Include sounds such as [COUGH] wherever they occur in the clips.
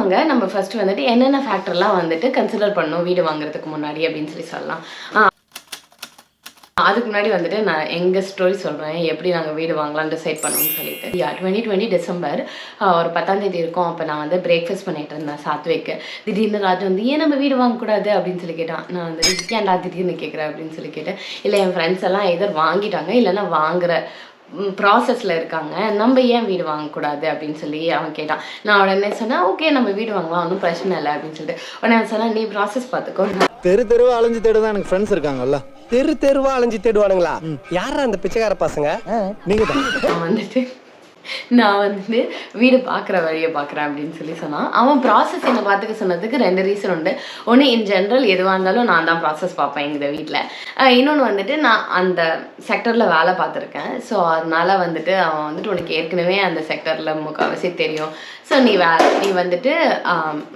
வாங்க. நம்ம ஃபர்ஸ்ட் வந்துட்டு என்னென்ன ஃபேக்டர்லாம் வந்துட்டு கன்சிடர் பண்ணணும் வீடு வாங்குறதுக்கு முன்னாடி அப்படின்னு சொல்லி சொல்லலாம். அதுக்கு முன்னாடி வந்துட்டு நான் எங்கள் ஸ்டோரி சொல்கிறேன் எப்படி நாங்கள் வீடு வாங்கலாம் டிசைட் பண்ணோம்னு சொல்லிட்டு. யா டுவெண்ட்டி டுவெண்ட்டி டிசம்பர் ஒரு பத்தாந்தேதி இருக்கும். அப்போ நான் வந்து பிரேக்ஃபாஸ்ட் பண்ணிட்டு இருந்தேன் சாத்விக்கு. திடீர்னு ராஜ் வந்து ஏன் நம்ம வீடு வாங்கக்கூடாது? அப்படின்னு சொல்லி கேட்டான். நான் வந்து ஏன்டா திடீர்னு கேட்குறேன் அப்படின்னு சொல்லி கேட்டேன். இல்லை என் ஃப்ரெண்ட்ஸ் எல்லாம் எதர் வாங்கிட்டாங்க. இல்லைன்னா வாங்குற ப்ராசஸில் இருக்காங்க. நம்ம ஏன் வீடு வாங்கக்கூடாது அப்படின்னு சொல்லி அவன் கேட்டான். நான் உடனே சொன்னேன் ஓகே நம்ம வீடு வாங்கலாம் ஒன்றும் பிரச்சனை இல்லை அப்படின்னு சொல்லிட்டு. உடனே அவன் சொன்னா நீ ப்ராசஸ் பார்த்துக்கோ. தெரு தெருவா அலைஞ்சு தேடுதான் எனக்கு ஃப்ரெண்ட்ஸ் இருக்காங்கல்ல. தெரு தெருவா அலைஞ்சு தேடுவானுங்களா? யாரா அந்த பிச்சைக்கார பசங்க? நீங்க தான் வந்துட்டு நான் வந்துட்டு வீடு பார்க்குற வழியை பார்க்குறேன் அப்படின்னு சொல்லி சொன்னான். அவன் ப்ராசஸ் என்னை பார்த்துக்க சொன்னதுக்கு ரெண்டு ரீசன் உண்டு. ஒன்று இன் ஜென்ரல் எதுவாக இருந்தாலும் நான் தான் ப்ராசஸ் பார்ப்பேன் எங்கள் வீட்டில் இன்னொன்று வந்துட்டு நான் அந்த செக்டரில் வேலை பார்த்துருக்கேன். ஸோ அதனால வந்துட்டு அவன் வந்துட்டு உனக்கு ஏற்கனவே அந்த செக்டரில் முக்கால்வாசி தெரியும். ஸோ நீ வே நீ வந்துட்டு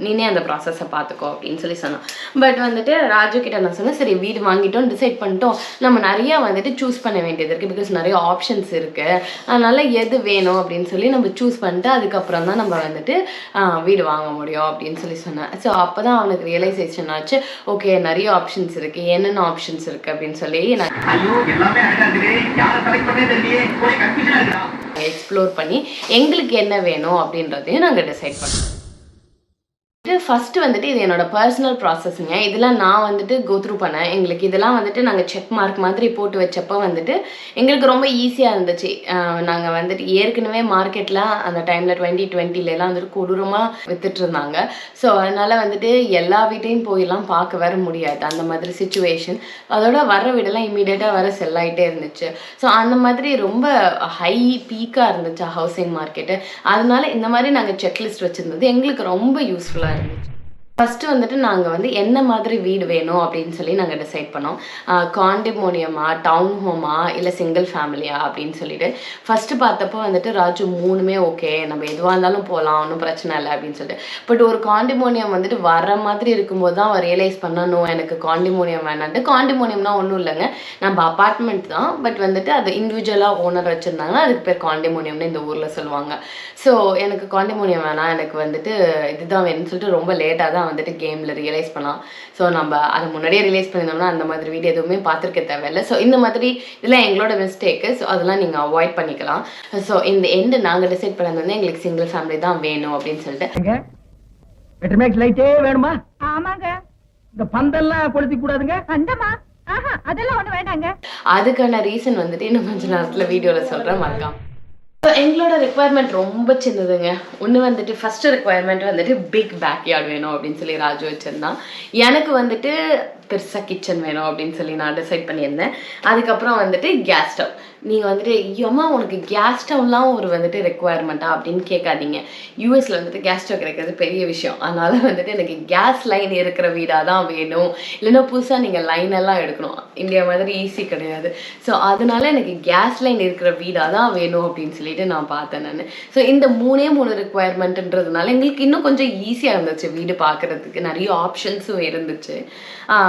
நீனே அந்த ப்ராசஸை பார்த்துக்கோ அப்படின்னு சொல்லி சொன்னான். பட் வந்துட்டு ராஜு கிட்ட நான் சொன்னேன் சரி வீடு வாங்கிட்டோம் டிசைட் பண்ணிட்டோம். நம்ம நிறையா வந்துட்டு சூஸ் பண்ண வேண்டியது இருக்குது பிகாஸ் நிறைய ஆப்ஷன்ஸ் இருக்குது அதனால் எது வேணும் அப்படின்னு சொல்லி நம்ம சூஸ் பண்ணிட்டு அதுக்கப்புறம் தான் நம்ம வந்துட்டு வீடு வாங்க முடியும் அப்படின்னு சொல்லி சொன்னேன். ஸோ அப்போ தான் அவனுக்கு ரியலைசேஷன் ஆச்சு ஓகே நிறைய ஆப்ஷன்ஸ் இருக்குது என்னென்ன ஆப்ஷன்ஸ் இருக்குது அப்படின்னு சொல்லி நான் எக்ஸ்ப்ளோர் பண்ணி எங்களுக்கு என்ன வேணும் அப்படின்றதையும் நாங்கள் டிசைட் பண்ணுறோம் இது ஃபஸ்ட்டு வந்துட்டு இது என்னோட பர்சனல் ப்ராசஸ்ங்க இதெல்லாம் நான் வந்துட்டு கோ த்ரூ பண்ணேன். எங்களுக்கு இதெல்லாம் வந்துட்டு நாங்கள் செக் மார்க் மாதிரி போட்டு வச்சப்போ வந்துட்டு எங்களுக்கு ரொம்ப ஈஸியாக இருந்துச்சு. நாங்கள் வந்துட்டு ஏற்கனவே மார்க்கெட்டில் அந்த டைமில் டுவெண்ட்டி டுவெண்ட்டிலலாம் வந்துட்டு கொடூரமாக வித்துட்டு இருந்தாங்க. ஸோ அதனால் வந்துட்டு எல்லா வீட்டையும் போயெல்லாம் பார்க்க வர முடியாது. அந்த மாதிரி சுச்சுவேஷன் அதோட வர வீடெல்லாம் இமீடியட்டாக வர செல் ஆகிட்டே இருந்துச்சு. ஸோ அந்த மாதிரி ரொம்ப ஹை பீக்காக இருந்துச்சு ஹவுசிங் மார்க்கெட்டு அதனால இந்த மாதிரி நாங்கள் செக்லிஸ்ட் வச்சுருந்தது எங்களுக்கு ரொம்ப யூஸ்ஃபுல்லாக இருந்துச்சு ஃபஸ்ட்டு வந்துட்டு நாங்கள் வந்து என்ன மாதிரி வீடு வேணும் அப்படின்னு சொல்லி நாங்கள் டிசைட் பண்ணோம். காண்டிமோனியமா டவுன் ஹோமா இல்லை சிங்கிள் ஃபேமிலியா அப்படின்னு சொல்லிட்டு. ஃபஸ்ட்டு பார்த்தப்போ வந்துட்டு ராஜு மூணுமே ஓகே நம்ம எதுவாக இருந்தாலும் போகலாம் ஒன்றும் பிரச்சனை இல்லை அப்படின்னு சொல்லிட்டு. பட் ஒரு காண்டிமோனியம் வந்துட்டு வர மாதிரி இருக்கும்போது தான் ரியலைஸ் பண்ணணும் எனக்கு காண்டிமோனியம் வேணான்ட்டு. காண்டிமோனியம்னா ஒன்றும் இல்லைங்க. நம்ம அப்பார்ட்மெண்ட் தான் பட் வந்துட்டு அது இண்டிவிஜுவலாக ஓனர் வச்சுருந்தாங்கன்னா அதுக்கு பேர் காண்டிமோனியம்னு இந்த ஊரில் சொல்லுவாங்க. ஸோ எனக்கு காண்டிமோனியம் வேணாம் எனக்கு வந்துட்டு இதுதான் வேணும்னு சொல்லிட்டு ரொம்ப லேட்டாக தான் வந்துட்டு கேமில் ரியலைஸ் பண்ணான் ஸோ நம்ம அதை முன்னாடியே ரியலைஸ் பண்ணியிருந்தோம்னா அந்த மாதிரி வீடியோ எதுவுமே பார்த்துருக்க தேவையில்ல. ஸோ இந்த மாதிரி இதெல்லாம் எங்களோட மிஸ்டேக்கு ஸோ அதெல்லாம் நீங்கள் அவாய்ட் பண்ணிக்கலாம். ஸோ இந்த எண்டு நாங்கள் டிசைட் பண்ணது வந்து எங்களுக்கு சிங்கிள் ஃபேமிலி தான் வேணும் அப்படின்னு சொல்லிட்டு. லைட்டே வேணுமா? ஆமாங்க. இந்த பந்தெல்லாம் கொளுத்தி கூடாதுங்க. அந்தமா ஆஹா அதெல்லாம் ஒண்ணு வேண்டாங்க. அதுக்கான ரீசன் வந்துட்டு இன்னும் கொஞ்ச நேரத்தில் வீடியோவில் சொல்கிறேன் மறக்காம. எங்களோட ரெக்குவயர்மெண்ட் ரொம்ப சின்னதுங்க. ஒன்று வந்துட்டு ஃபஸ்ட்டு ரெக்குவயர்மெண்ட் வந்துட்டு பிக் பேக்யார்ட் வேணும் அப்படின்னு சொல்லி ராஜு வச்சுருந்தான். எனக்கு வந்துட்டு பெருசாக கிச்சன் வேணும் அப்படின்னு சொல்லி நான் டிசைட் பண்ணியிருந்தேன். அதுக்கப்புறம் வந்துட்டு கேஸ் ஸ்டவ் நீங்கள் வந்துட்டு ஐயோம்மா உனக்கு கேஸ் ஸ்டவ்லாம் ஒரு வந்துட்டு ரெக்குவயர்மெண்ட்டா அப்படின்னு கேட்காதீங்க. யூஎஸில் வந்துட்டு கேஸ் ஸ்டவ் கிடைக்கிறது பெரிய விஷயம். அதனால வந்துட்டு எனக்கு கேஸ் லைன் இருக்கிற வீடாக தான் வேணும். இல்லைன்னா புதுசாக நீங்கள் லைன் எல்லாம் எடுக்கணும். இந்தியா மாதிரி ஈஸி கிடையாது. ஸோ அதனால எனக்கு கேஸ் லைன் இருக்கிற வீடாக தான் வேணும் அப்படின்னு சொல்லிட்டு நான் பார்த்தேன் நான். ஸோ இந்த மூணே மூணு ரெக்குவயர்மெண்ட்ன்றதுனால எங்களுக்கு இன்னும் கொஞ்சம் ஈஸியாக இருந்துச்சு வீடு பார்க்குறதுக்கு. நிறைய ஆப்ஷன்ஸும் இருந்துச்சு.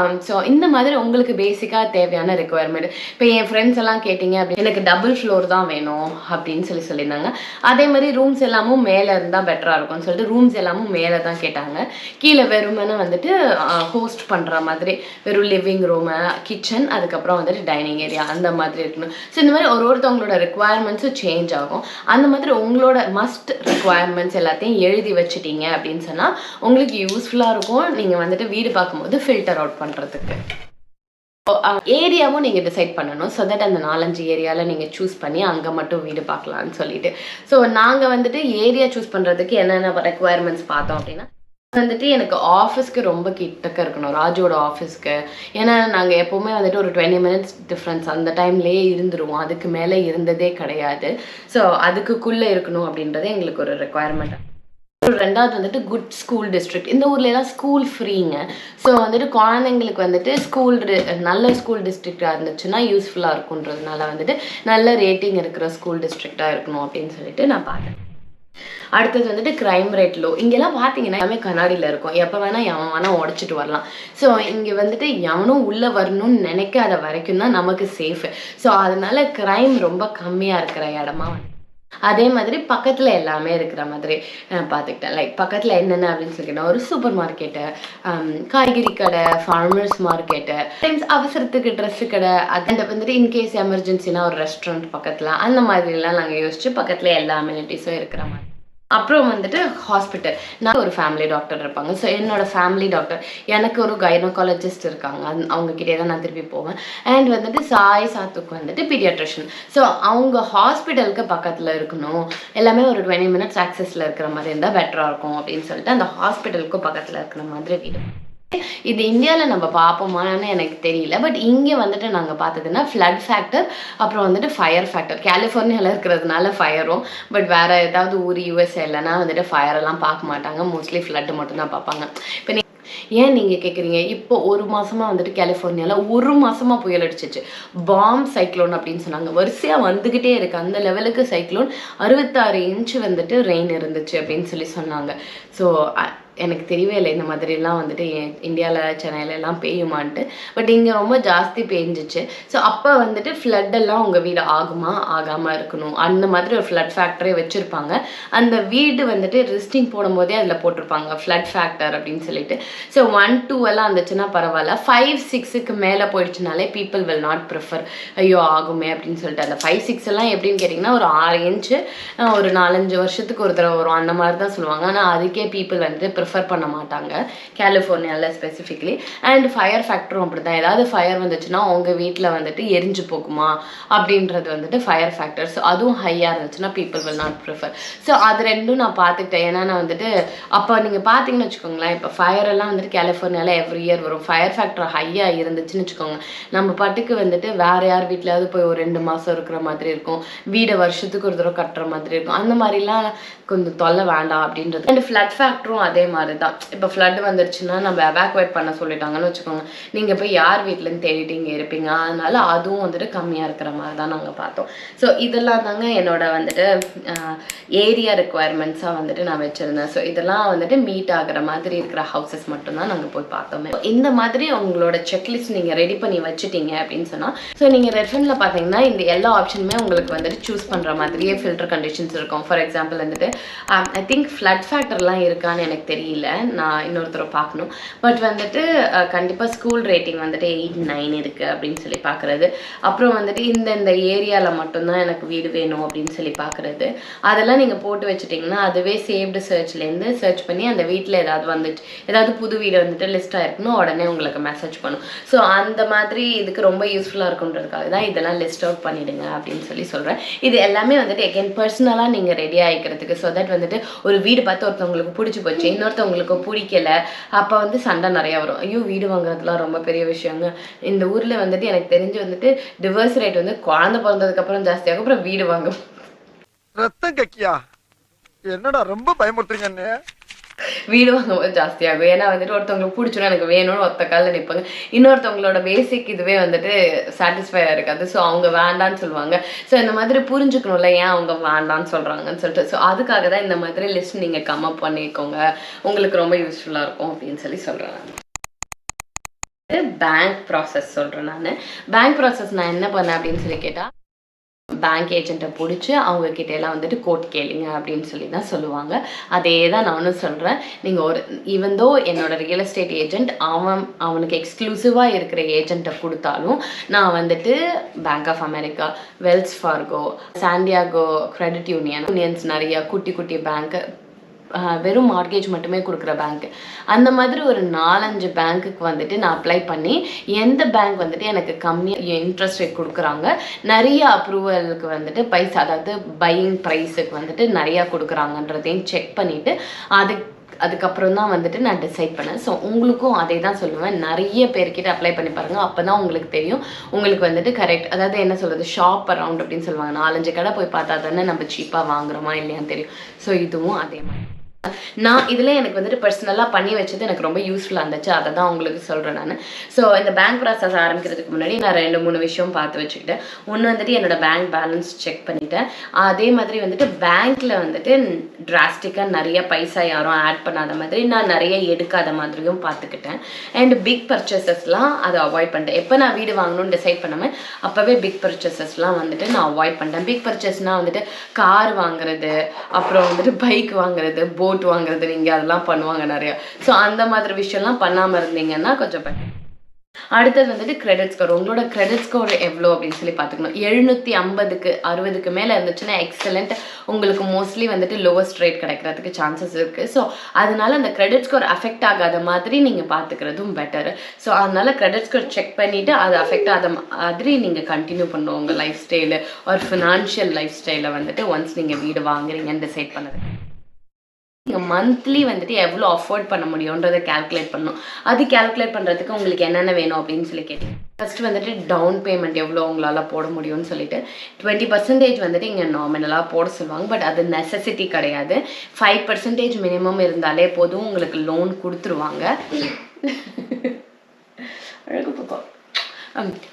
Um, ஸோ இந்த மாதிரி உங்களுக்கு பேசிக்காக தேவையான ரெக்குவயர்மெண்ட் இப்போ என் ஃப்ரெண்ட்ஸ் எல்லாம் கேட்டிங்க அப்படின்னு எனக்கு டபுள் ஃப்ளோர் தான் வேணும் அப்படின்னு சொல்லி சொல்லியிருந்தாங்க. அதே மாதிரி ரூம்ஸ் எல்லாமும் மேலே இருந்தால் பெட்டராக இருக்கும்னு சொல்லிட்டு ரூம்ஸ் எல்லாமும் மேலே தான் கேட்டாங்க. கீழே வெறுமனே வந்துட்டு ஹோஸ்ட் பண்ணுற மாதிரி வெறும் லிவிங் ரூமு கிச்சன் அதுக்கப்புறம் வந்துட்டு டைனிங் ஏரியா அந்த மாதிரி இருக்கணும். ஸோ இந்த மாதிரி ஒரு ஒருத்தவங்களோட ரெக்குவயர்மெண்ட்ஸும் சேஞ்ச் ஆகும். அந்த மாதிரி உங்களோட மஸ்ட் ரெக்குவயர்மெண்ட்ஸ் எல்லாத்தையும் எழுதி வச்சுட்டீங்க அப்படின்னு சொன்னால் உங்களுக்கு யூஸ்ஃபுல்லாக இருக்கும். நீங்கள் வந்துட்டு வீடு பார்க்கும்போது ஃபில்டர் அவுட் பண்ணுறதுக்கு ஏரியாவும் நீங்கள் டிசைட் பண்ணணும். ஸோ தட் அந்த நாலஞ்சு ஏரியாவில் நீங்கள் சூஸ் பண்ணி அங்கே மட்டும் வீடு பார்க்கலான்னு சொல்லிட்டு. ஸோ நாங்கள் வந்துட்டு ஏரியா சூஸ் பண்ணுறதுக்கு என்னென்ன ரெக்குவயர்மெண்ட்ஸ் பார்த்தோம் அப்படின்னா வந்துட்டு எனக்கு ஆஃபீஸ்க்கு ரொம்ப கிட்டக்க இருக்கணும். ராஜோட ஆஃபீஸ்க்கு ஏன்னா நாங்கள் எப்போவுமே வந்துட்டு ஒரு டுவெண்ட்டி மினிட்ஸ் டிஃப்ரென்ஸ் அந்த டைம்லேயே இருந்துருவோம். அதுக்கு மேலே இருந்ததே கிடையாது. ஸோ அதுக்குள்ளே இருக்கணும் அப்படின்றது எங்களுக்கு ஒரு ரெக்குவயர்மெண்ட் ரெண்டாவது வந்துட்டு குட் ஸ்கூல் டிஸ்ட்ரிக்ட் இந்த ஊர்ல எல்லாம் ஸ்கூல் ஃப்ரீங்க ஸோ வந்துட்டு குழந்தைங்களுக்கு வந்துட்டு ஸ்கூல் நல்ல ஸ்கூல் டிஸ்ட்ரிக்டாக இருந்துச்சுன்னா யூஸ்ஃபுல்லாக இருக்குன்றதுனால வந்துட்டு நல்ல ரேட்டிங் இருக்கிற ஸ்கூல் டிஸ்ட்ரிக்டாக இருக்கணும் அப்படின்னு சொல்லிட்டு நான் பார்த்தேன் அடுத்தது வந்துட்டு கிரைம் ரேட் லோ இங்கெல்லாம் பார்த்தீங்கன்னா எல்லாமே கண்ணாடியில் இருக்கும். எப்போ வேணால் எவன் வேணால் உடச்சிட்டு வரலாம். ஸோ இங்கே வந்துட்டு எவனும் உள்ளே வரணும்னு நினைக்காத வரைக்கும் தான் நமக்கு சேஃபு ஸோ அதனால கிரைம் ரொம்ப கம்மியாக இருக்கிற இடமா வந்து அதே மாதிரி பக்கத்தில் எல்லாமே இருக்கிற மாதிரி பார்த்துக்கிட்டேன். லைக் பக்கத்தில் என்னென்ன அப்படின்னு சொல்லிக்கிட்டேன் ஒரு சூப்பர் மார்க்கெட்டு காய்கறி கடை ஃபார்மர்ஸ் மார்க்கெட்டு டைம்ஸ் அவசரத்துக்கு ட்ரெஸ்ஸு கடை அது வந்துட்டு இன்கேஸ் எமர்ஜென்சினா ஒரு ரெஸ்டாரண்ட் பக்கத்தில் அந்த மாதிரிலாம் நாங்கள் யோசிச்சு பக்கத்தில் எல்லா அமெனிட்டிஸும் இருக்கிற மாதிரி. அப்புறம் வந்துட்டு ஹாஸ்பிட்டல் நான் ஒரு ஃபேமிலி டாக்டர் இருப்பாங்க. ஸோ என்னோட ஃபேமிலி டாக்டர் எனக்கு ஒரு கைனோகாலஜிஸ்ட் இருக்காங்க. அந்த- அவங்க கிட்டே தான் நான் திருப்பி போவேன். அண்ட் வந்துட்டு சாய் சாத்துக்கு வந்துட்டு பீடியாட்ரிஷன் ஸோ அவங்க ஹாஸ்பிட்டலுக்கு பக்கத்தில் இருக்கணும். எல்லாமே ஒரு டுவெண்ட்டி மினிட்ஸ் ஆக்சஸில் இருக்கிற மாதிரி இருந்தால் பெட்டராக இருக்கும் அப்படின்னு சொல்லிட்டு அந்த ஹாஸ்பிட்டலுக்கும் பக்கத்தில் இருக்கிற மாதிரி வீடு. இது இந்தியாவில் நம்ம பார்ப்போமான்னு எனக்கு தெரியல. பட் இங்கே வந்துட்டு நாங்கள் பார்த்ததுன்னா ஃப்ளட் ஃபேக்டர் அப்புறம் வந்துட்டு ஃபயர் ஃபேக்டர் கலிஃபோர்னியாவில் இருக்கிறதுனால ஃபயரும் பட் வேறு ஏதாவது ஊர் யூஎஸ்ஏ இல்லைன்னா வந்துட்டு ஃபயரெல்லாம் பார்க்க மாட்டாங்க. மோஸ்ட்லி ஃப்ளட் மட்டும்தான் பார்ப்பாங்க. இப்போ ஏன் நீங்கள் கேட்குறீங்க இப்போ ஒரு மாதமாக வந்துட்டு கலிஃபோர்னியாவில் ஒரு மாதமாக புயல் அடிச்சிச்சு. பாம் சைக்ளோன் அப்படின்னு சொன்னாங்க. வரிசையாக வந்துக்கிட்டே இருக்குது அந்த லெவலுக்கு சைக்ளோன் அறுபத்தாறு இன்ச் வந்துட்டு ரெயின் இருந்துச்சு அப்படின்னு சொல்லி சொன்னாங்க. ஸோ எனக்கு தெரியவே இல்லை. இந்த மாதிரிலாம் வந்துட்டு இந்தியாவில் சென்னையில எல்லாம் பெய்யுமான்ட்டு. பட் இங்கே ரொம்ப ஜாஸ்தி பெஞ்சிச்சு. ஸோ அப்போ வந்துட்டு ஃப்ளட்டெல்லாம் உங்கள் வீடு ஆகுமா? ஆகாமல் இருக்கணும். அந்த மாதிரி ஒரு ஃப்ளட் ஃபேக்டரே வச்சுருப்பாங்க. அந்த வீடு வந்துட்டு ரிஸ்டிங் போடும்போதே அதில் போட்டிருப்பாங்க. ஃப்ளட் ஃபேக்டர் அப்படின்னு சொல்லிட்டு. ஸோ ஒன் டூ எல்லாம் இருந்துச்சுன்னா பரவாயில்ல. ஃபைவ் சிக்ஸுக்கு மேலே போயிடுச்சுனாலே பீப்புள் வில் நாட் ப்ரிஃபர் ஐயோ ஆகுமே? அப்படின்னு சொல்லிட்டு. அந்த ஃபைவ் சிக்ஸ் எல்லாம் எப்படின்னு கேட்டிங்கன்னா ஒரு ஆறு இன்ச்சு ஒரு நாலஞ்சு வருஷத்துக்கு ஒரு தடவை வரும். அந்த மாதிரி தான் சொல்லுவாங்க. ஆனால் அதுக்கே பீப்புள் வந்துட்டு ப்ரிஃபர் பண்ண மாட்டாங்க. கலிஃபோர்னியாவில் ஸ்பெசிஃபிக்லி அண்ட் ஃபயர் ஃபேக்டரும் அப்படி தான் ஏதாவது ஃபயர் வந்துச்சுன்னா உங்கள் வீட்டில் வந்துட்டு எரிஞ்சு போகுமா? அப்படின்றது வந்துட்டு ஃபயர் ஃபேக்டர் ஸோ அதுவும் ஹையாக இருந்துச்சுன்னா people will not prefer so அது ரெண்டும் நான் பார்த்துக்கிட்டேன். ஏன்னா நான் வந்துட்டு அப்போ நீங்கள் பார்த்தீங்கன்னு வச்சுக்கோங்களேன். இப்போ ஃபயர் எல்லாம் வந்துட்டு கலிஃபோர்னியாவில் எவ்ரி இயர் வரும். ஃபயர் ஃபேக்டர் ஹையாக இருந்துச்சுன்னு வச்சுக்கோங்க. நம்ம பாட்டுக்கு வந்துட்டு வேற யார் வீட்டிலாவது போய் ஒரு ரெண்டு மாதம் இருக்கிற மாதிரி இருக்கும். வீடை வருஷத்துக்கு ஒரு தடவை கட்டுற மாதிரி இருக்கும். அந்த மாதிரிலாம் கொஞ்சம் தொல்லை வேண்டாம் அப்படின்றது. அண்ட் ஃப்ளட் ஃபேக்டரும் அதே மாதிரி தான் இப்போ ஃப்ளட் வந்துருச்சுன்னா நம்ம எவாக்குவேட் பண்ண சொல்லிட்டாங்கன்னு வச்சுக்கோங்க. நீங்கள் போய் யார் வீட்டிலேருந்து தேடிட்டு இங்கே இருப்பீங்க? அதனால அதுவும் வந்துட்டு கம்மியாக இருக்கிற மாதிரி தான் நாங்கள் பார்த்தோம். ஸோ இதெல்லாம் தாங்க என்னோட வந்துட்டு ஏரியா ரெக்குவயர்மெண்ட்ஸாக வந்துட்டு நான் வச்சுருந்தேன். ஸோ இதெல்லாம் வந்துட்டு மீட் ஆகிற மாதிரி இருக்கிற ஹவுசஸ் மட்டும்தான் நாங்கள் போய் பார்த்தோமே. இந்த மாதிரி உங்களோட செக்லிஸ்ட் நீங்கள் ரெடி பண்ணி வச்சுட்டீங்க அப்படின்னு சொன்னால் ஸோ நீங்கள் ரெஃபனில் பார்த்தீங்கன்னா இந்த எல்லா ஆப்ஷனுமே உங்களுக்கு வந்துட்டு சூஸ் பண்ணுற மாதிரியே ஃபில்டர் கண்டிஷன்ஸ் இருக்கும். ஃபார் எக்ஸாம்பிள் வந்துட்டு ஐ திங்க் ஃப்ளட் ஃபேக்டர்லாம் இருக்கான்னு எனக்கு தெரியும். தெரியல. நான் இன்னொருத்தரை பார்க்கணும். பட் வந்துட்டு கண்டிப்பாக ஸ்கூல் ரேட்டிங் வந்துட்டு எயிட் நைன் இருக்குது அப்படின்னு சொல்லி பார்க்குறது. அப்புறம் வந்துட்டு இந்த இந்த ஏரியாவில் மட்டும்தான் எனக்கு வீடு வேணும் அப்படின்னு சொல்லி பார்க்குறது. அதெல்லாம் நீங்கள் போட்டு வச்சுட்டிங்கன்னா அதுவே சேவ்டு சர்ச்லேருந்து சர்ச் பண்ணி அந்த வீட்டில் ஏதாவது வந்துட்டு ஏதாவது புது வீடு வந்துட்டு லிஸ்ட் ஆயிருக்குன்னு உடனே உங்களுக்கு மெசேஜ் பண்ணும். ஸோ அந்த மாதிரி இதுக்கு ரொம்ப யூஸ்ஃபுல்லாக இருக்குன்றதுக்காக தான் இதெல்லாம் லிஸ்ட் அவுட் பண்ணிவிடுங்க அப்படின்னு சொல்லி சொல்கிறேன் இது எல்லாமே வந்துட்டு எகென் பர்சனலாக நீங்கள் ரெடி ஆகிக்கிறதுக்கு ஸோ தட் வந்துட்டு ஒரு வீடு பார்த்து ஒருத்தவங்களுக்கு பிடிச்சி போச்சு. இன்னொரு இன்னொருத்தவங்களுக்கு பிடிக்கல அப்போ வந்து சண்டை நிறையா வரும். ஐயோ வீடு வாங்குறதுலாம் ரொம்ப பெரிய விஷயங்க இந்த ஊரில் வந்துட்டு எனக்கு தெரிஞ்சு வந்துட்டு டிவர்ஸ் ரேட் வந்து குழந்தை பிறந்ததுக்கப்புறம் ஜாஸ்தியாகும் அப்புறம் வீடு வாங்கும். ரத்தம் கக்கியா? என்னடா ரொம்ப பயமுறுத்துறீங்க வீடு வாங்கும்போது ஜாஸ்தியாகும் ஏன்னா வந்துட்டு ஒருத்தவங்களுக்கு பிடிச்சோன்னா எனக்கு வேணும்னு ஒத்த காலில் நிற்பாங்க இன்னொருத்தவங்களோட பேசிக் இதுவே வந்துட்டு சாட்டிஸ்ஃபையாக இருக்காது. ஸோ அவங்க வேண்டான்னு சொல்லுவாங்க. ஸோ இந்த மாதிரி புரிஞ்சுக்கணும்ல ஏன் அவங்க வேண்டான்னு சொல்கிறாங்கன்னு சொல்லிட்டு. ஸோ அதுக்காக தான் இந்த மாதிரி லிஸ்ட் நீங்கள் கம் அப் பண்ணிக்கோங்க. உங்களுக்கு ரொம்ப யூஸ்ஃபுல்லாக இருக்கும் அப்படின்னு சொல்லி சொல்கிறேன் பேங்க் ப்ராசஸ் சொல்கிறேன் நான். பேங்க் ப்ராசஸ் நான் என்ன பண்ணேன் அப்படின்னு சொல்லி கேட்டால் பேங்க் ஏஜென்ட்டை பிடிச்சி அவங்கக்கிட்ட எல்லாம் வந்துட்டு கோட் கேளுங்க அப்படின்னு சொல்லி தான் சொல்லுவாங்க. அதே தான் நானும் சொல்கிறேன் நீங்கள் ஒரு ஈவன் என்னோடய என்னோட ரியல் எஸ்டேட் ஏஜெண்ட் அவன் அவனுக்கு எக்ஸ்க்ளூசிவாக இருக்கிற ஏஜென்ட்டை கொடுத்தாலும் நான் வந்துட்டு bank of America Wells Fargo San Diego credit union unions நிறைய குட்டி குட்டி பேங்க் வெறும் மார்கேஜ் மட்டுமே கொடுக்குற பேங்க் அந்த மாதிரி ஒரு நாலஞ்சு பேங்க்குக்கு வந்துட்டு நான் அப்ளை பண்ணி எந்த பேங்க் வந்துட்டு எனக்கு கம்மியாக இன்ட்ரெஸ்ட் ரேட் கொடுக்குறாங்க நிறைய அப்ரூவலுக்கு வந்துட்டு பைசா அதாவது பையிங் ப்ரைஸுக்கு வந்துட்டு நிறையா கொடுக்குறாங்கன்றதையும் செக் பண்ணிவிட்டு அதுக்கு அதுக்கப்புறம் தான் வந்துட்டு நான் டிசைட் பண்ணேன். ஸோ உங்களுக்கும் அதே தான் சொல்லுவேன். நிறைய பேர்கிட்ட அப்ளை பண்ணி பாருங்கள் அப்போ தான் உங்களுக்கு தெரியும். உங்களுக்கு வந்துட்டு கரெக்ட் அதாவது என்ன சொல்கிறது ஷாப் அரவுண்ட் அப்படின்னு சொல்லுவாங்க. நாலஞ்சு கடை போய் பார்த்தா தானே நம்ம சீப்பாக வாங்குறோமா இல்லையான்னு தெரியும். ஸோ இதுவும் அதே மாதிரி. நான் இதில் எனக்கு வந்துட்டு பர்சனலாக பண்ணி வச்சது எனக்கு ரொம்ப யூஸ்ஃபுல்லாக இருந்துச்சு. அதை தான் உங்களுக்கு சொல்கிறேன் நான். ஸோ இந்த பேங்க் ப்ராசஸ் ஆரம்பிக்கிறதுக்கு முன்னாடி நான் ரெண்டு மூணு விஷயம் பார்த்து வச்சுக்கிட்டேன். ஒன்று வந்துட்டு என்னோட பேங்க் பேலன்ஸ் செக் பண்ணிட்டேன். அதே மாதிரி வந்துட்டு பேங்க்கில் வந்துட்டு டிராஸ்டிக்காக நிறைய பைசா யாரும் ஆட் பண்ணாத மாதிரி நான் நிறைய எடுக்காத மாதிரியும் பார்த்துக்கிட்டேன். அண்ட் பிக் பர்ச்சேசஸ்லாம் அதை அவாய்ட் பண்ணிட்டேன். எப்போ நான் வீடு வாங்கணும்னு டிசைட் பண்ணாமல் அப்போவே பிக் பர்ச்சேசஸ்லாம் வந்துட்டு நான் அவாய்ட் பண்ணிட்டேன். பிக் பர்ச்சேஸ்னால் வந்துட்டு கார் வாங்குறது அப்புறம் வந்துட்டு பைக் வாங்குறது போட் வாங்குறது நீங்கள் அதெல்லாம் பண்ணுவாங்க நிறையா. ஸோ அந்த மாதிரி விஷயம்லாம் பண்ணாமல் இருந்தீங்கன்னா கொஞ்சம் பெட்டர் அடுத்தது வந்துட்டு கிரெடிட் ஸ்கோர் உங்களோட கிரெடிட் ஸ்கோர் எவ்வளோ அப்படின்னு சொல்லி பார்த்துக்கணும். எழுநூற்றி ஐம்பதுக்கு அறுபதுக்கு மேலே இருந்துச்சுன்னா எக்ஸலண்ட் உங்களுக்கு மோஸ்ட்லி வந்துட்டு லோவஸ்ட் ரேட் கிடைக்கிறதுக்கு சான்சஸ் இருக்குது ஸோ அதனால அந்த கிரெடிட் ஸ்கோர் அஃபெக்ட் ஆகாத மாதிரி நீங்கள் பார்த்துக்கிறதும் பெட்டர் ஸோ அதனால கிரெடிட் ஸ்கோர் செக் பண்ணிவிட்டு அது அஃபெக்ட் ஆகாத மாதிரி நீங்கள் கண்டினியூ பண்ணுவோம் உங்கள் லைஃப் ஸ்டைலு ஒரு ஃபினான்ஷியல் லைஃப் ஸ்டைலை வந்துட்டு ஒன்ஸ் நீங்கள் வீடு வாங்குறீங்கன்னு டிசைட் பண்ணுறது நீங்கள் மந்த்லி வந்துட்டு எவ்வளோ அஃபோர்ட் பண்ண முடியுன்றதை கால்குலேட் பண்ணணும். அது கால்குலேட் பண்ணுறதுக்கு உங்களுக்கு என்னென்ன வேணும் அப்படின்னு சொல்லி கேட்டு ஃபஸ்ட்டு வந்துட்டு டவுன் பேமெண்ட் எவ்வளோ உங்களால் போட முடியும்னு சொல்லிட்டு டுவெண்ட்டி பர்சன்டேஜ் வந்துட்டு இங்கே நாமினலாக போட சொல்லுவாங்க. பட் அது நெசசிட்டி கிடையாது. ஃபைவ் பர்சன்டேஜ் மினிமம் இருந்தாலே போதும். உங்களுக்கு லோன் கொடுத்துருவாங்க. அழகு பக்கம்.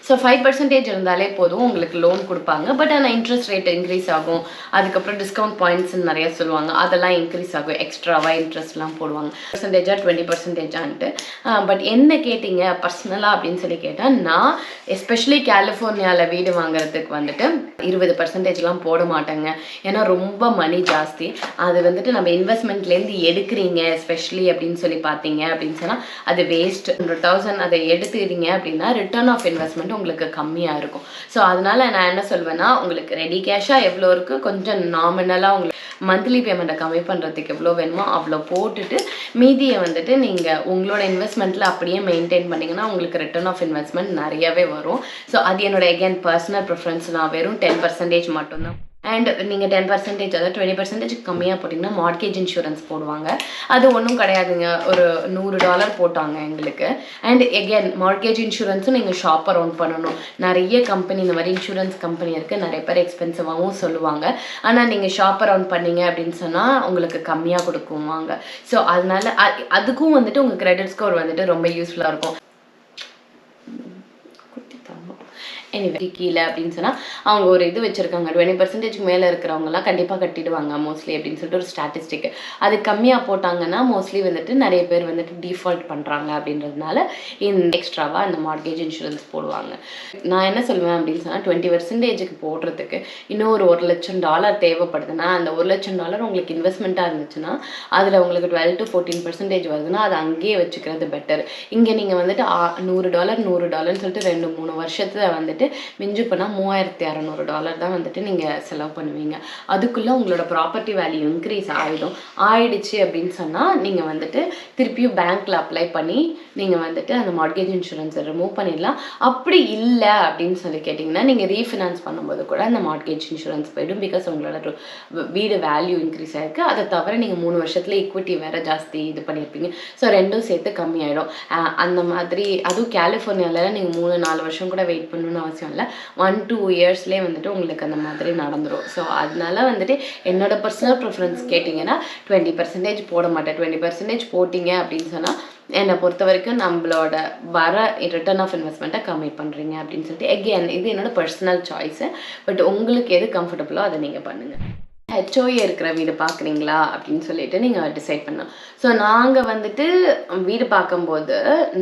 ஸோ ஃபைவ் பர்சன்டேஜ் இருந்தாலே போதும் உங்களுக்கு லோன் கொடுப்பாங்க. பட் ஆனால் இன்ட்ரெஸ்ட் ரேட் இன்க்ரீஸ் ஆகும். அதுக்கப்புறம் டிஸ்கவுண்ட் பாயிண்ட்ஸ்னு நிறைய சொல்லுவாங்க. அதெல்லாம் இன்க்ரீஸ் ஆகும். எக்ஸ்ட்ராவாக இன்ட்ரெஸ்ட்லாம் போடுவாங்க. பர்சன்டேஜாக டுவெண்ட்டி பர்சன்டேஜான்ட்டு பட் என்ன கேட்டிங்க? பர்சனலாக அப்படின்னு சொல்லி கேட்டால் நான் எஸ்பெஷலி கலிஃபோர்னியாவில் வீடு வாங்குறதுக்கு வந்துட்டு இருபது பர்சன்டேஜ்லாம் போட மாட்டேங்க. ஏன்னா ரொம்ப மணி ஜாஸ்தி. அது வந்துட்டு நம்ம இன்வெஸ்ட்மெண்ட்லேருந்து எடுக்கிறீங்க எஸ்பெஷலி அப்படின்னு சொல்லி பார்த்தீங்க அப்படின்னு சொன்னால் அது வேஸ்ட் ஹண்ட்ரட் தௌசண்ட் அதை எடுத்துக்கிறீங்க அப்படின்னா ரிட்டர்ன் ஆஃப் இன்வெஸ்ட்மெண்ட் உங்களுக்கு கம்மியாக இருக்கும். ஸோ அதனால நான் என்ன சொல்வேன்னா உங்களுக்கு ரெடி கேஷாக எவ்வளோ இருக்குது கொஞ்சம் நாமினலாக உங்களுக்கு மந்த்லி பேமெண்ட்டை கம்மி பண்ணுறதுக்கு எவ்வளோ வேணுமோ அவ்வளோ போட்டுட்டு மீதியை வந்துட்டு நீங்கள் உங்களோட இன்வெஸ்ட்மெண்ட்டில் அப்படியே மெயின்டைன் பண்ணிங்கன்னா உங்களுக்கு ரிட்டர்ன் ஆஃப் இன்வெஸ்ட்மெண்ட் நிறையவே வரும். ஸோ அது என்னோட எகேன் பர்சனல் ப்ரிஃபரன்ஸ் நான் வெறும் டென் பர்சன்டேஜ் மட்டும்தான் அண்ட் நீங்கள் டென் பர்சன்டேஜ் அதாவது டுவெண்ட்டி பர்சன்டேஜ் கம்மியாக போட்டிங்கன்னா மார்க்கேஜ் இன்சூரன்ஸ் போடுவாங்க. அது ஒன்றும் கிடையாதுங்க. ஒரு நூறு டாலர் போட்டாங்க எங்களுக்கு. அண்ட் எகேன் மார்க்கேஜ் இன்சூரன்ஸும் நீங்கள் ஷாப் அரவுண்ட் பண்ணணும். நிறைய கம்பெனி இந்த மாதிரி இன்சூரன்ஸ் கம்பெனி இருக்குது நிறைய பேர் எக்ஸ்பென்சிவாகவும் சொல்லுவாங்க. ஆனால் நீங்கள் ஷாப் அரவுண்ட் பண்ணீங்க அப்படின்னு சொன்னால் உங்களுக்கு கம்மியாக கொடுக்குவாங்க ஸோ அதனால அதுக்கும் வந்துட்டு உங்கள் கிரெடிட் ஸ்கோர் வந்துட்டு ரொம்ப யூஸ்ஃபுல்லாக இருக்கும் குட்டி தங்கம் எனிவே கீழே அப்படின்னு சொன்னால் அவங்க ஒரு இது வச்சுருக்காங்க. டுவெண்ட்டி பர்சன்டேஜ்க்கு மேலே இருக்கிறவங்கலாம் கண்டிப்பாக கட்டிடுவாங்க மோஸ்ட்லி அப்படின்னு சொல்லிட்டு ஒரு ஸ்டாட்டிஸ்டிக் அது கம்மியாக போட்டாங்கன்னா மோஸ்ட்லி வந்துட்டு நிறைய பேர் வந்துட்டு டிஃபால்ட் பண்ணுறாங்க அப்படின்றதுனால இந்த எக்ஸ்ட்ராவாக அந்த மார்கேஜ் இன்சூரன்ஸ் போடுவாங்க. நான் என்ன சொல்லுவேன் அப்படின்னு சொன்னால் டுவெண்ட்டி பர்சன்டேஜுக்கு போடுறதுக்கு இன்னும் ஒரு ஒரு லட்சம் டாலர் தேவைப்படுதுன்னா அந்த ஒரு லட்சம் டாலர் உங்களுக்கு இன்வெஸ்ட்மெண்ட்டாக இருந்துச்சுன்னா அதில் உங்களுக்கு டுவெல் டு ஃபோர்டீன் பர்சன்டேஜ் வருதுன்னா அது அங்கேயே வச்சுக்கிறது பெட்டர் இங்கே நீங்கள் வந்துட்டு ஆ- நூறு டாலர் நூறு டாலர்னு சொல்லிட்டு ரெண்டு மூணு வருஷத்தை வந்துட்டு மிஞ்சி போனால் மூவாயிரத்தி அறநூறு டாலர் தான் வந்துட்டு நீங்கள் செலவு பண்ணுவீங்க. அதுக்குள்ளே உங்களோட ப்ராப்பர்ட்டி வேல்யூ இன்க்ரீஸ் ஆகிடும் ஆயிடுச்சு அப்படின்னு சொன்னால் நீங்கள் வந்துட்டு திருப்பியும் பேங்க்கில் அப்ளை பண்ணி நீங்கள் வந்துட்டு அந்த மார்கேஜ் இன்சூரன்ஸை ரிமூவ் பண்ணிடலாம். அப்படி இல்லை அப்படின்னு சொல்லி கேட்டிங்கன்னா நீங்கள் ரீஃபினான்ஸ் பண்ணும்போது கூட அந்த மார்கேஜ் இன்சூரன்ஸ் போயிடும். பிகாஸ் உங்களோட வீடு வேல்யூ இன்க்ரீஸ் ஆயிருக்கு. அதை தவிர நீங்கள் மூணு வருஷத்தில் ஈக்விட்டி வேற ஜாஸ்தி இது பண்ணியிருப்பீங்க ஸோ ரெண்டும் சேர்த்து கம்மியாயிடும். அந்த மாதிரி அதுவும் கலிஃபோர்னியாவில் நீங்கள் மூணு நாலு வருஷம் கூட வெயிட் பண்ணணும்னு அவசியம் இல்லை. ஒன் டூ இயர்ஸ்லேயே வந்துட்டு உங்களுக்கு அந்த மாதிரி நடந்துடும் ஸோ அதனால வந்துட்டு என்னோட பர்சனல் ப்ரிஃபரன்ஸ் கேட்டிங்கன்னா டுவெண்ட்டி பர்சன்டேஜ் போட மாட்டேன். டுவெண்ட்டி பர்சன்டேஜ் போட்டிங்க அப்படின்னு சொன்னால் என்னை பொறுத்த வரைக்கும் நம்மளோட வர ரிட்டர்ன் ஆஃப் இன்வெஸ்ட்மெண்ட்டை கம்மி பண்ணுறீங்க அப்படின்னு சொல்லிட்டு எகெயின் இது என்னோட பர்சனல் சாய்ஸு பட் உங்களுக்கு எது கம்ஃபர்டபுளோ அதை நீங்கள் பண்ணுங்கள் ஹெச்ஓஏ இருக்கிற வீடு பார்க்குறீங்களா அப்படின்னு சொல்லிட்டு நீங்கள் டிசைட் பண்ணோம் ஸோ நாங்கள் வந்துட்டு வீடு பார்க்கும்போது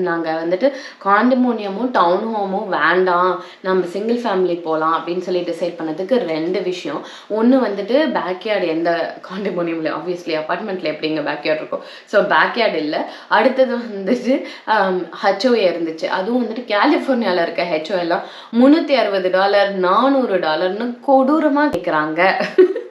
நாங்கள் வந்துட்டு காண்டிமோனியமும் டவுன் ஹோமும் வேண்டாம். நம்ம சிங்கிள் ஃபேமிலி போகலாம் அப்படின்னு சொல்லி டிசைட் பண்ணதுக்கு ரெண்டு விஷயம். ஒன்று வந்துட்டு பேக்யார்டு எந்த காண்டிமோனியமில் ஆப்வியஸ்லி அப்பார்ட்மெண்ட்டில் எப்படிங்க பேக்யார்டு இருக்கும் ஸோ பேக்யார்டு இல்லை. அடுத்தது வந்துட்டு um, ஹெச்ஓஏ இருந்துச்சு. அதுவும் வந்துட்டு கலிஃபோர்னியாவில் இருக்க ஹெச்ஓ எல்லாம் முந்நூற்றி அறுபது டாலர் நானூறு டாலர்னு கொடூரமாக கேட்குறாங்க [LAUGHS]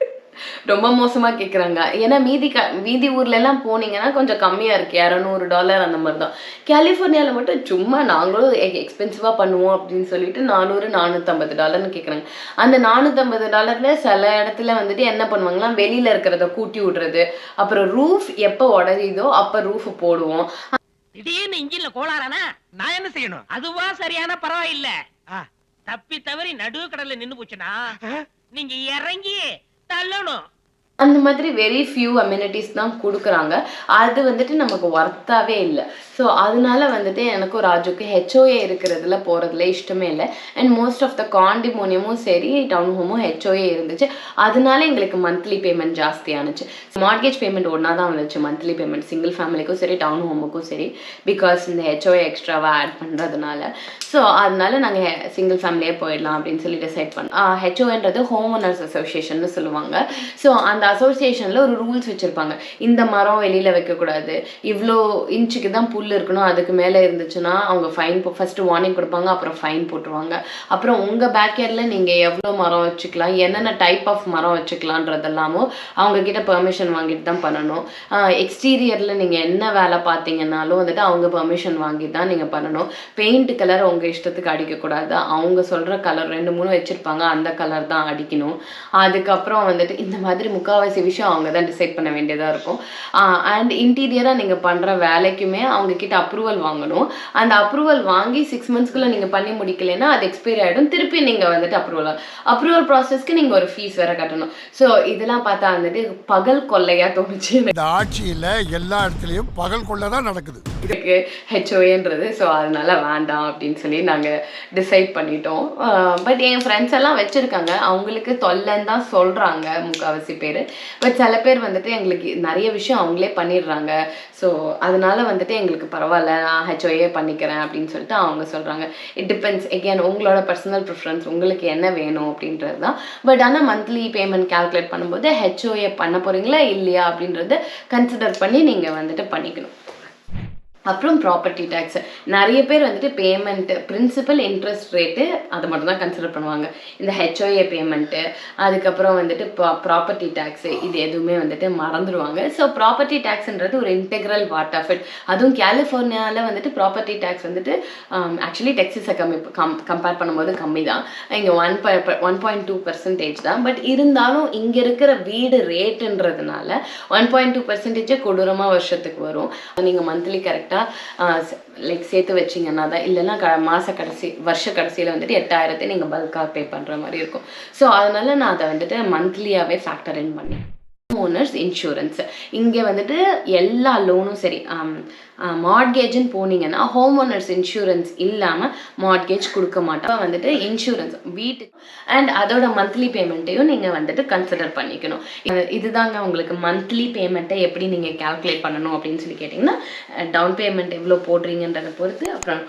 ரொம்ப மோசமாக கேட்குறாங்க ஏன்னா மீதி க மீதி ஊர்ல எல்லாம் போனீங்கன்னா கொஞ்சம் கம்மியாக இருக்கு. இரநூறு டாலர் அந்த மாதிரி தான் கலிஃபோர்னியாவில் மட்டும் சும்மா நாங்களும் எக்ஸ்பென்சிவாக பண்ணுவோம் அப்படின்னு சொல்லிட்டு நானூறு நானூற்றம்பது டாலர்னு கேட்குறாங்க அந்த நானூற்றம்பது டாலரில் சில இடத்துல வந்துட்டு என்ன பண்ணுவாங்கன்னா வெளியில் இருக்கிறத கூட்டி விடுறது. அப்புறம் ரூஃப் எப்போ உடறிதோ அப்போ ரூஃப் போடுவோம். திடீர்னு இன்ஜின்ல கோளாறானா? நான் என்ன செய்யணும்? அதுவா சரியான பரவாயில்ல. தப்பி தவறி நடு கடல்ல நின்னு போச்சுனா நீங்க இறங்கி தள்ளணும். அந்த மாதிரி வெரி ஃபியூ அம்யூனிட்டிஸ் தான் கொடுக்குறாங்க. அது வந்துட்டு நமக்கு ஒர்த்தாவே இல்லை. ஸோ அதனால வந்துட்டு எனக்கும் ராஜுக்கு ஹெச்ஓஏ இருக்கிறதுல போகிறதுல இஷ்டமே இல்லை. அண்ட் மோஸ்ட் ஆஃப் த காண்டிமோனியமும் சரி டவுன் ஹோமும் ஹெச்ஓஏ இருந்துச்சு. அதனால எங்களுக்கு மந்த்லி பேமெண்ட் ஜாஸ்தியானுச்சு மார்கேஜ் பேமெண்ட் ஒன்றா தான் வந்துச்சு. மந்த்லி பேமெண்ட் சிங்கிள் ஃபேமிலிக்கும் சரி டவுன் ஹோமுக்கும் சரி. பிகாஸ் இந்த ஹெச்ஓஏ எக்ஸ்ட்ராவாக ஆட் பண்ணுறதுனால ஸோ அதனால நாங்கள் சிங்கிள் ஃபேமிலியே போயிடலாம் அப்படின்னு சொல்லி டிசைட் பண்ணோம். ஹெச்ஓன்றது ஹோம் ஓனர்ஸ் அசோசியேஷன் சொல்லுவாங்க. ஸோ அந்த அசோசியேஷனில் ஒரு ரூல்ஸ் வச்சுருப்பாங்க. இந்த மரம் வெளியில் வைக்கக்கூடாது. இவ்வளோ இன்ச்சுக்கு தான் புல் இருக்கணும். அதுக்கு மேலே இருந்துச்சுன்னா அவங்க ஃபைன் ஃபஸ்ட்டு வார்னிங் கொடுப்பாங்க அப்புறம் ஃபைன் போட்டுருவாங்க. அப்புறம் உங்கள் பேக்யார்டில் நீங்கள் எவ்வளோ மரம் வச்சுக்கலாம் என்னென்ன டைப் ஆஃப் மரம் வச்சுக்கலான்றதெல்லாமும் அவங்கக்கிட்ட பெர்மிஷன் வாங்கிட்டு தான் பண்ணணும். எக்ஸ்டீரியரில் நீங்கள் என்ன வேலை பார்த்தீங்கன்னாலும் வந்துட்டு அவங்க பெர்மிஷன் வாங்கி தான் நீங்கள் பண்ணணும். பெயிண்ட் கலர் உங்கள் இஷ்டத்துக்கு அடிக்கக்கூடாது. அவங்க சொல்கிற கலர் ரெண்டு மூணு வச்சுருப்பாங்க. அந்த கலர் தான் அடிக்கணும். அதுக்கப்புறம் வந்துட்டு இந்த மாதிரி முக்கால்வாசி விஷயம் அவங்க தான் டிசைட் பண்ண வேண்டியதாக இருக்கும். அண்ட் இன்டீரியராக நீங்கள் பண்ணுற வேலைக்குமே அவங்க கிட்ட அப்ரூவல் வாங்கணும். அந்த அப்ரூவல் வாங்கி சிக்ஸ் மந்த்ஸ்க்குள்ளே நீங்கள் பண்ணி முடிக்கலைன்னா அது எக்ஸ்பைரி ஆகிடும் திருப்பி நீங்கள் வந்துட்டு அப்ரூவல் அப்ரூவல் ப்ராசஸ்க்கு நீங்கள் ஒரு ஃபீஸ் வேற கட்டணும். ஸோ இதெல்லாம் பார்த்தா வந்துட்டு பகல் கொள்ளையாக தோணுச்சு. இந்த ஆட்சியில எல்லா இடத்துலயும் பகல் கொள்ள தான் நடக்குது. இதுக்கு ஹெச்ஓஏன்றது ஸோ அதனால வேண்டாம் அப்படின்னு சொல்லி நாங்கள் டிசைட் பண்ணிட்டோம். பட் என் ஃப்ரெண்ட்ஸ் எல்லாம் வச்சுருக்காங்க. அவங்களுக்கு தொல்லைன்னு தான் சொல்கிறாங்க முக்கால்வாசி பேர். பட் சில பேர் வந்துட்டு எங்களுக்கு நிறைய விஷயம் அவங்களே பண்ணிடுறாங்க. ஸோ அதனால வந்துட்டு எங்களுக்கு பரவாயில்ல நான் ஹெச்ஓஏ பண்ணிக்கிறேன் அப்படின்னு சொல்லிட்டு அவங்க சொல்கிறாங்க இட் டிபெண்ட்ஸ் எகேன் உங்களோட பர்சனல் ப்ரிஃபரன்ஸ் உங்களுக்கு என்ன வேணும் அப்படின்றது தான் பட் ஆனால் மந்த்லி பேமெண்ட் கால்குலேட் பண்ணும்போது ஹெச்ஓஏ பண்ண போகிறீங்களா இல்லையா அப்படின்றத கன்சிடர் பண்ணி நீங்கள் வந்துட்டு பண்ணிக்கணும். அப்புறம் ப்ராப்பர்ட்டி டேக்ஸ் நிறைய பேர் வந்துட்டு பேமெண்ட்டு பிரின்சிபல் இன்ட்ரெஸ்ட் ரேட்டு அதை மட்டும் தான் கன்சிடர் பண்ணுவாங்க. இந்த ஹெச்ஓஏ பேமெண்ட்டு அதுக்கப்புறம் வந்துட்டு ப்ராப்பர்ட்டி டேக்ஸு இது எதுவுமே வந்துட்டு மறந்துடுவாங்க. ஸோ ப்ராப்பர்ட்டி டேக்ஸ்ன்றது ஒரு இன்டெக்ரல் பார்ட் ஆஃப் இட் அதுவும் கலிஃபோர்னியாவில் வந்துட்டு ப்ராப்பர்ட்டி டேக்ஸ் வந்துட்டு um, ஆக்சுவலி டெக்ஸிஸை கம்மி கம் கம்பேர் பண்ணும்போது கம்மி தான் இங்கே one one point two percentage தான். பட் இருந்தாலும் இங்கே இருக்கிற வீடு ரேட்டுன்றதுனால ஒன் பாயிண்ட் டூ பர்சன்டேஜே கொடூரமாக வருஷத்துக்கு வரும். நீங்கள் மந்த்லி கரெக்ட் கரெக்டாக லைக் சேர்த்து வச்சிங்கன்னா தான் இல்லைன்னா க மாத கடைசி வருஷ கடைசியில் வந்துட்டு எட்டாயிரத்தை நீங்கள் பல்காக பே பண்ணுற மாதிரி இருக்கும். ஸோ அதனால நான் அதை வந்துட்டு மந்த்லியாகவே ஃபேக்டர் இன் பண்ணேன். ஓனர்ஸ் இன்சூரன்ஸ் இங்கே வந்துட்டு எல்லா லோனும் சரி மார்கேஜ்னு போனீங்கன்னா ஹோம் ஓனர்ஸ் இன்சூரன்ஸ் இல்லாமல் மார்கேஜ் கொடுக்க மாட்டோம். வந்துட்டு இன்சூரன்ஸ் வீட்டுக்கு அண்ட் அதோட மந்த்லி பேமெண்ட்டையும் நீங்கள் வந்துட்டு கன்சிடர் பண்ணிக்கணும். இது- இதுதாங்க உங்களுக்கு மந்த்லி பேமெண்ட்டை எப்படி நீங்கள் கால்குலேட் பண்ணணும் அப்படின்னு சொல்லி கேட்டிங்கன்னா டவுன் பேமெண்ட் எவ்வளோ போடுறீங்கன்றதை பொறுத்து அப்புறம்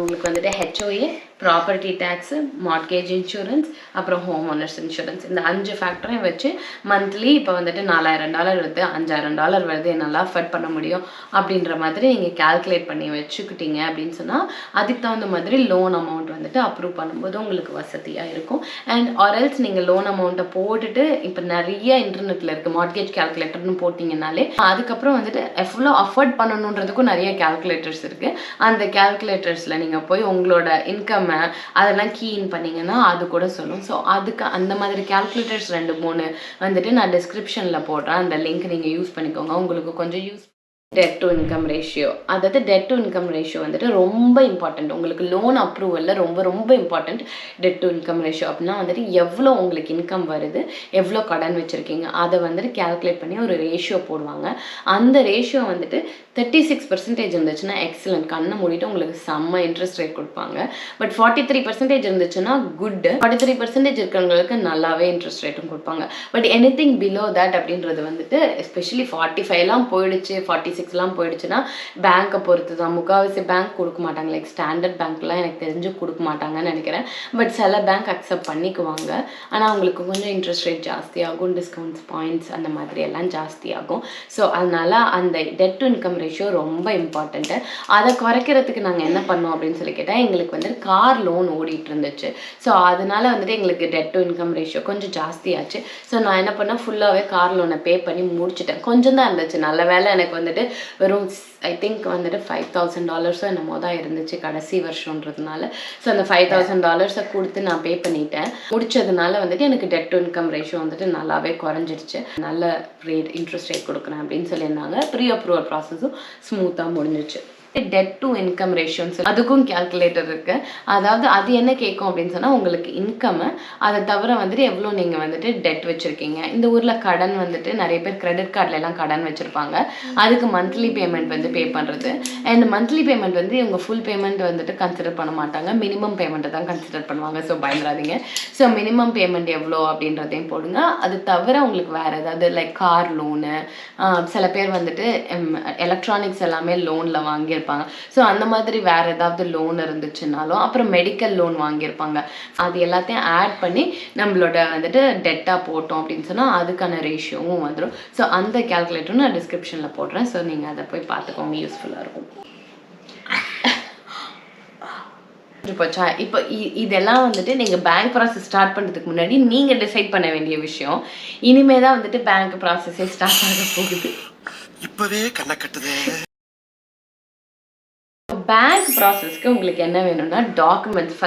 உங்களுக்கு வந்துட்டு HOA property tax mortgage insurance அப்புறம் ஹோம் ஓனர்ஸ் இன்சூரன்ஸ் இந்த அஞ்சு ஃபேக்டரையும் வச்சு மந்த்லி இப்போ வந்துட்டு நாலாயிரம் டாலர் வருது அஞ்சாயிரம் டாலர் வருது என்னால் அஃபர்ட் பண்ண முடியும் அப்படின்ற மாதிரி நீங்கள் கால்குலேட் பண்ணி வச்சுக்கிட்டீங்க அப்படின்னு சொன்னால் அதுக்கு தகுந்த மாதிரி லோன் அமௌண்ட் வந்துட்டு அப்ரூவ் பண்ணும்போது உங்களுக்கு வசதியாக இருக்கும். அண்ட் ஆர்எல்ஸ் நீங்கள் லோன் அமௌண்ட்டை போட்டுட்டு இப்போ நிறைய இன்டர்நெட்டில் இருக்குது மார்கேஜ் கால்குலேட்டர்னு போட்டிங்கனாலே அதுக்கப்புறம் வந்துட்டு எவ்வளோ அஃபோர்ட் பண்ணணுன்றதுக்கும் நிறைய கால்குலேட்டர்ஸ் இருக்குது அந்த கால்குலேட்டர்ஸில் நீங்கள் போய் உங்களோட இன்கம்மை அதெல்லாம் கீன் பண்ணிங்கன்னா அது கூட சொல்லும். ஸோ அதுக்கு அந்த மாதிரி கால்குலேட்டர்ஸ் ரெண்டு மூணு வந்துட்டு நான் டிஸ்கிரிப்ஷனில் போடுறேன். அந்த லிங்க் நீங்கள் யூஸ் பண்ணிக்கோங்க. உங்களுக்கு கொஞ்சம் use debt to income ratio அதாவது டெட் டு இன்கம் ரேஷியோ வந்துட்டு ரொம்ப இம்பார்ட்டண்ட் உங்களுக்கு லோன் அப்ரூவலில் ரொம்ப ரொம்ப important debt to income ratio அப்படின்னா வந்துட்டு எவ்வளோ உங்களுக்கு இன்கம் வருது எவ்வளோ கடன் வச்சுருக்கீங்க அதை வந்துட்டு கேல்குலேட் பண்ணி ஒரு ரேஷியோ போடுவாங்க. அந்த ரேஷியோ வந்துட்டு தேர்ட்டி சிக்ஸ் பர்சன்டேஜ் இருந்துச்சுன்னா எக்ஸலண்ட் கண்ணை மூடிட்டு உங்களுக்கு செம்ம இன்ட்ரெஸ்ட் ரேட் கொடுப்பாங்க. பட் ஃபார்ட்டி த்ரீ பர்சன்டேஜ் இருந்துச்சுன்னா குட் ஃபார்ட்டி த்ரீ பர்சன்டேஜ் இருக்கிறவங்களுக்கு நல்லாவே இன்ட்ரெஸ்ட் ரேட்டும் கொடுப்பாங்க. But anything below that அப்படின்றது வந்துட்டு எஸ்பெஷலி ஃபார்ட்டி ஃபைவ்லாம் போயிடுச்சு ஃபார்ட்டி சிக்ஸ்லாம் போயிடுச்சுன்னா பேங்க்கை பொறுத்து தான் முக்கால்வாசி பேங்க் கொடுக்க மாட்டாங்க. லைக் ஸ்டாண்டர்ட் பேங்க்லாம் எனக்கு தெரிஞ்சு கொடுக்க மாட்டாங்கன்னு நினைக்கிறேன். பட் சில பேங்க் அக்செப்ட் பண்ணிக்குவாங்க. ஆனால் அவங்களுக்கு கொஞ்சம் இன்ட்ரெஸ்ட் ரேட் ஜாஸ்தியாகும். டிஸ்கவுண்ட்ஸ் பாயிண்ட்ஸ் அந்த மாதிரி எல்லாம் ஜாஸ்தியாகும். ஸோ அதனால் அந்த டெட் டு இன்கம் ரேஷியோ ரொம்ப இம்பார்ட்டண்ட்டு அதை குறைக்கிறதுக்கு நாங்கள் என்ன பண்ணோம் அப்படின்னு சொல்லி கேட்டால் எங்களுக்கு வந்துட்டு கார் லோன் ஓடிட்டு இருந்துச்சு. ஸோ அதனால வந்துட்டு எங்களுக்கு டெட் டு இன்கம் ரேஷியோ கொஞ்சம் ஜாஸ்தியாச்சு. ஸோ நான் என்ன பண்ணேன்? ஃபுல்லாகவே கார் லோனை பே பண்ணி முடிச்சிட்டேன். கொஞ்சம் தான் இருந்துச்சு. நல்ல வேலை எனக்கு வந்துட்டு வெறும் ஐ திங்க் வந்துட்டு ஃபைவ் தௌசண்ட் டாலர்ஸோ என்னமோ தான் இருந்துச்சு கடைசி வருஷன்றதுனால ஸோ அந்த ஃபைவ் தௌசண்ட் டாலர்ஸை கொடுத்து நான் பே பண்ணிட்டேன். முடிச்சதுனால வந்துட்டு எனக்கு டெட் டு இன்கம் ரேஷியோ வந்துட்டு நல்லாவே குறைஞ்சிருச்சு. நல்ல ரேட் இன்ட்ரெஸ்ட் ரேட் கொடுக்குறேன் அப்படின்னு சொல்லியிருந்தாங்க. ப்ரீ அப்ரூவல் ப்ராசஸும் ஸ்மூத்தாக முடிஞ்சிச்சு. டெட் டு இன்கம் ரேஷியோன்னு அதுக்கும் கேல்குலேட்டர் இருக்கு. அதாவது அது என்ன கேட்கும் அப்படின்னு சொன்னால் உங்களுக்கு இன்கம் அதை தவிர வந்துட்டு எவ்வளோ நீங்கள் வந்துட்டு டெட் வச்சிருக்கீங்க. இந்த ஊரில் கடன் வந்துட்டு நிறைய பேர் கிரெடிட் கார்டில் எல்லாம் கடன் வச்சிருப்பாங்க. அதுக்கு மந்த்லி பேமெண்ட் வந்து பே பண்ணுறது அண்ட் மந்த்லி பேமெண்ட் வந்து இவங்க ஃபுல் பேமெண்ட் வந்துட்டு கன்சிடர் பண்ண மாட்டாங்க. மினிமம் பேமெண்ட்டை தான் கன்சிடர் பண்ணுவாங்க. ஸோ பயந்துடாதீங்க. ஸோ மினிமம் பேமெண்ட் எவ்வளோ அப்படின்றதையும் போடுங்க. அது தவிர உங்களுக்கு வேற ஏதாவது லைக் கார் லோனு சில பேர் வந்துட்டு எலக்ட்ரானிக்ஸ் எல்லாமே லோனில் வாங்கியிருப்பாங்க. ஸோ அந்த மாதிரி வேற ஏதாவது லோன் இருந்துச்சுனாலும் அப்புறம் மெடிக்கல் லோன் வாங்கியிருப்பாங்க. அது எல்லாத்தையும் ஆட் பண்ணி நம்மளோட வந்துட்டு டெட்டாக போட்டோம் அப்படின்னு சொன்னால் அதுக்கான ரேஷியோவும் வந்துடும் ஸோ அந்த கேல்குலேட்டரும் நான் டிஸ்கிரிப்ஷனில் போடுறேன். ஸோ நீங்கள் அதை போய் பார்த்துக்கோங்க. யூஸ்ஃபுல்லாக இருக்கும். போச்சா? இப்போ இதெல்லாம் வந்துட்டு நீங்கள் பேங்க் ப்ராசஸ் ஸ்டார்ட் பண்ணுறதுக்கு முன்னாடி நீங்கள் டிசைட் பண்ண வேண்டிய விஷயம். இனிமே தான் வந்துட்டு பேங்க் ப்ராசஸே ஸ்டார்ட் ஆக போகுது. இப்போவே கண்ணை கட்டுது. பேங்க் ப்ராசஸ்க்கு உங்களுக்கு என்ன வேணும்னா டாக்குமெண்ட்ஸ்